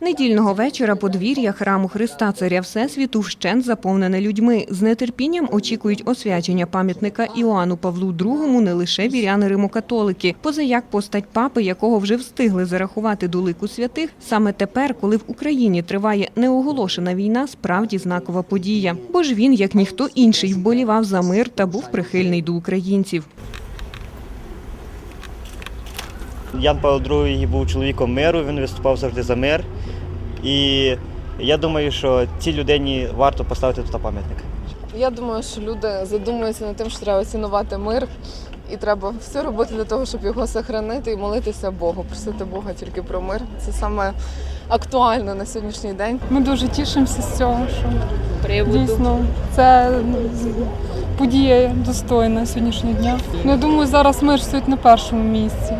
Недільного вечора подвір'я храму Христа Царя Всесвіту вщент заповнене людьми. З нетерпінням очікують освячення пам'ятника Іоанну Павлу II не лише віряни римокатолики, позаяк постать папи, якого вже встигли зарахувати до лику святих, саме тепер, коли в Україні триває неоголошена війна, справді знакова подія. Бо ж він, як ніхто інший, вболівав за мир та був прихильний до українців. Ян Павло II був чоловіком миру, він виступав завжди за мир. І я думаю, що цій людині варто поставити тут пам'ятник. Я думаю, що люди задумуються над тим, що треба цінувати мир, і треба все робити для того, щоб його сохранити і молитися Богу, просити Бога тільки про мир. Це саме актуально на сьогоднішній день. Ми дуже тішимося з цього, що дійсно це подія достойна сьогоднішнього дня. Ну, я думаю, зараз мир стоїть на першому місці.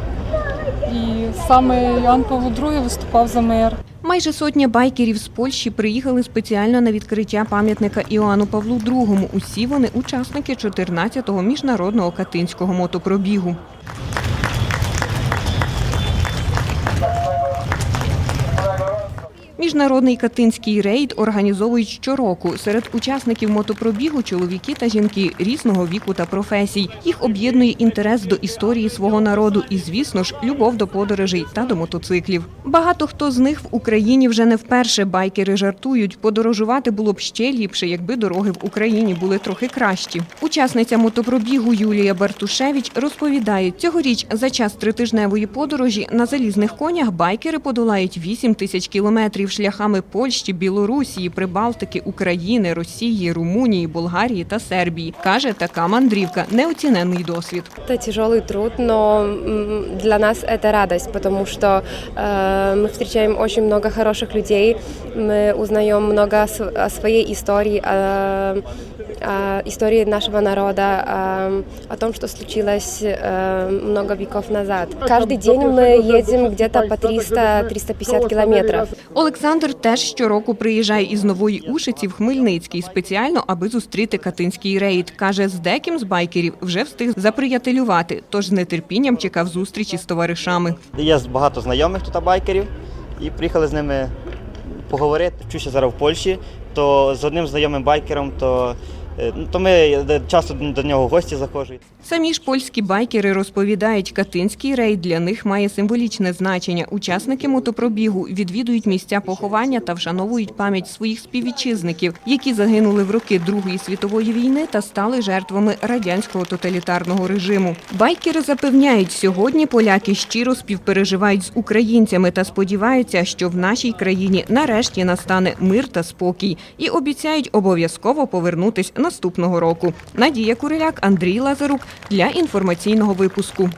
І саме Іоанн Павло II виступав за мир. Майже сотня байкерів з Польщі приїхали спеціально на відкриття пам'ятника Іоанну Павлу II. Усі вони учасники 14-го міжнародного катинського мотопробігу. Міжнародний катинський рейд організовують щороку. Серед учасників мотопробігу чоловіки та жінки різного віку та професій. Їх об'єднує інтерес до історії свого народу і, звісно ж, любов до подорожей та до мотоциклів. Багато хто з них в Україні вже не вперше байкери жартують. Подорожувати було б ще ліпше, якби дороги в Україні були трохи кращі. Учасниця мотопробігу Юлія Бартушевич розповідає, цьогоріч за час тритижневої подорожі на залізних конях байкери подолають 8 тисяч кілометрів шляхами Польщі, Білорусії, Прибалтики, України, Росії, Румунії, Болгарії та Сербії. Каже, така мандрівка неоціненний досвід. Это тяжелый труд, но м, для нас это радость, потому что э, мы встречаем очень много хороших людей, мы узнаем много о св- о своей истории, о, о истории нашего народа, о, о том, что случилось э, много веков назад. Каждый день мы едем где-то по 300-350 километров. Олександр теж щороку приїжджає із Нової Ушиці в Хмельницький спеціально, аби зустріти катинський рейд. Каже, з деким з байкерів вже встиг заприятелювати, тож з нетерпінням чекав зустрічі з товаришами. Є багато знайомих тут байкерів, і приїхали з ними поговорити. Вчуся зараз в Польщі, то з одним знайомим байкером, то, е, ну, то ми е, часто до нього гості заходжу. Самі ж польські байкери розповідають, катинський рейд для них має символічне значення. Учасники мотопробігу відвідують місця поховання та вшановують пам'ять своїх співвітчизників, які загинули в роки Другої світової війни та стали жертвами радянського тоталітарного режиму. Байкери запевняють, сьогодні поляки щиро співпереживають з українцями та сподіваються, що в нашій країні нарешті настане мир та спокій, і обіцяють обов'язково повернутись наступного року. Надія Куриляк, Андрій Лазарук для інформаційного випуску.